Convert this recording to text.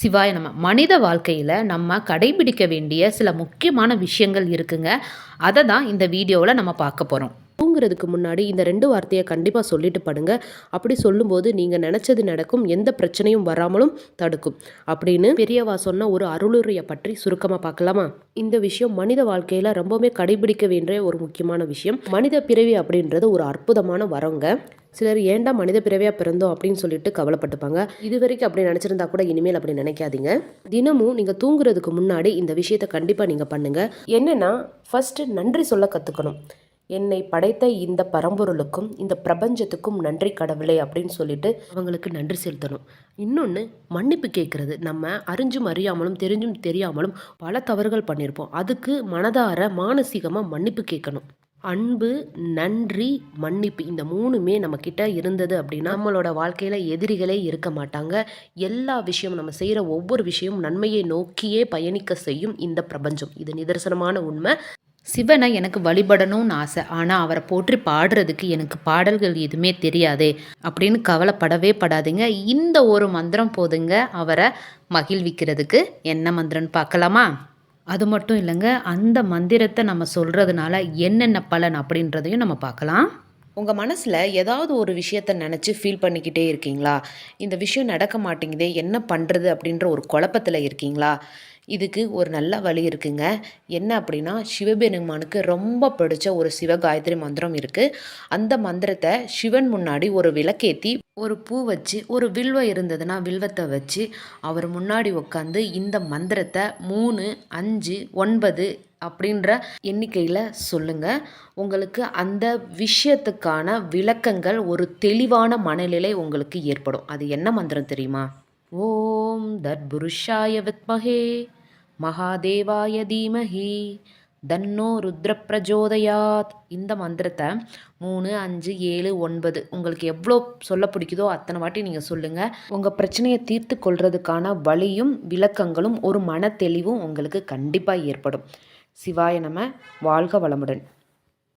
சிவாய நம்ம மனித வாழ்க்கையில் நம்ம கடைபிடிக்க வேண்டிய சில முக்கியமான விஷயங்கள் இருக்குங்க. அதை தான் இந்த வீடியோவில் நம்ம பார்க்க போகிறோம் தூங்குறதுக்கு முன்னாடி இந்த ரெண்டு வார்த்தையை கண்டிப்பாக சொல்லிட்டு படுங்க. அப்படி சொல்லும்போது நீங்கள் நினச்சது நடக்கும் எந்த பிரச்சனையும் வராமலும் தடுக்கும். அப்படின்னு பெரியவா சொன்ன ஒரு அருளுரையை பற்றி சுருக்கமாக பார்க்கலாமா? இந்த விஷயம் மனித வாழ்க்கையில் ரொம்பவுமே கடைபிடிக்க வேண்டிய ஒரு முக்கியமான விஷயம். மனித பிறவி அப்படின்றது ஒரு அற்புதமான வரங்க. சிலர் ஏண்டா மனித பிறவியாக பிறந்தோம் அப்படின்னு சொல்லிட்டு கவலைப்பட்டுப்பாங்க. இது வரைக்கும் அப்படி நினச்சிருந்தா கூட இனிமேல் அப்படி நினைக்காதீங்க. தினமும் நீங்கள் தூங்குறதுக்கு முன்னாடி இந்த விஷயத்தை கண்டிப்பாக நீங்கள் பண்ணுங்கள் என்னென்னா ஃபஸ்ட்டு நன்றி சொல்ல கற்றுக்கணும் என்னை படைத்த இந்த பரம்பொருளுக்கும் இந்த பிரபஞ்சத்துக்கும் நன்றி கடவுளே அப்படின்னு சொல்லிட்டு அவங்களுக்கு நன்றி செலுத்தணும். இன்னொன்று மன்னிப்பு கேட்குறது. நம்ம அறிஞ்சும் அறியாமலும் தெரிஞ்சும் தெரியாமலும் பல தவறுகள் பண்ணியிருப்போம். அதுக்கு மனதார மானசீகமாக மன்னிப்பு கேட்கணும். அன்பு நன்றி மன்னிப்பு இந்த மூணுமே நம்ம கிட்ட இருந்தது அப்படின்னா நம்மளோட வாழ்க்கையில எதிரிகளே இருக்க மாட்டாங்க. எல்லா விஷயமும் நம்ம செய்கிற ஒவ்வொரு விஷயமும் நன்மையை நோக்கியே பயணிக்க செய்யும் இந்த பிரபஞ்சம். இது நிதர்சனமான உண்மை. சிவனை எனக்கு வழிபடணும்னு ஆசை. ஆனால் அவரை போற்றி பாடுறதுக்கு எனக்கு பாடல்கள் எதுவுமே தெரியாதே. அப்படின்னு கவலைப்படவே படாதீங்க. இந்த ஒரு மந்திரம் போதுங்க அவரை மகிழ்விக்கிறதுக்கு. என்ன மந்திரம்னு பார்க்கலாமா? அது மட்டும் இல்லைங்க அந்த மந்திரத்தை நம்ம சொல்கிறதுனால என்னென்ன பலன் அப்படின்றதையும் நம்ம பார்க்கலாம். உங்கள் மனசில் ஏதாவது ஒரு விஷயத்த நினச்சி ஃபீல் பண்ணிக்கிட்டே இருக்கீங்களா? இந்த விஷயம் நடக்க மாட்டேங்குதே என்ன பண்ணுறது அப்படின்ற ஒரு குழப்பத்தில் இருக்கீங்களா? இதுக்கு ஒரு நல்ல வழி இருக்குங்க. என்ன அப்படின்னா சிவபெருமானுக்கு ரொம்ப பிடிச்ச ஒரு சிவ காயத்ரி மந்திரம் இருக்குது அந்த மந்திரத்தை சிவன் முன்னாடி ஒரு விளக்கேற்றி ஒரு பூ வச்சு ஒரு வில்வம் இருந்ததுன்னா வில்வத்தை வச்சு அவர் முன்னாடி உட்காந்து இந்த மந்திரத்தை மூணு அஞ்சு ஒன்பது அப்படின்ற எண்ணிக்கையில் சொல்லுங்கள் உங்களுக்கு அந்த விஷயத்துக்கான விளக்கங்கள் ஒரு தெளிவான மனநிலை உங்களுக்கு ஏற்படும். அது என்ன மந்திரம் தெரியுமா? ஓம் தத்புருஷாய வித்மகே மகாதேவாய தீமஹி தன்னோ ருத்ர பிரஜோதயாத். இந்த மந்திரத்தை மூணு அஞ்சு ஏழு ஒன்பது உங்களுக்கு எவ்வளோ சொல்ல பிடிக்குதோ அத்தனை வாட்டி நீங்கள் சொல்லுங்கள் உங்கள் பிரச்சனையை தீர்த்து கொள்றதுக்கான வழியும் விளக்கங்களும் ஒரு மன தெளிவும் உங்களுக்கு கண்டிப்பாக ஏற்படும். சிவாய நம வாழ்க வளமுடன்.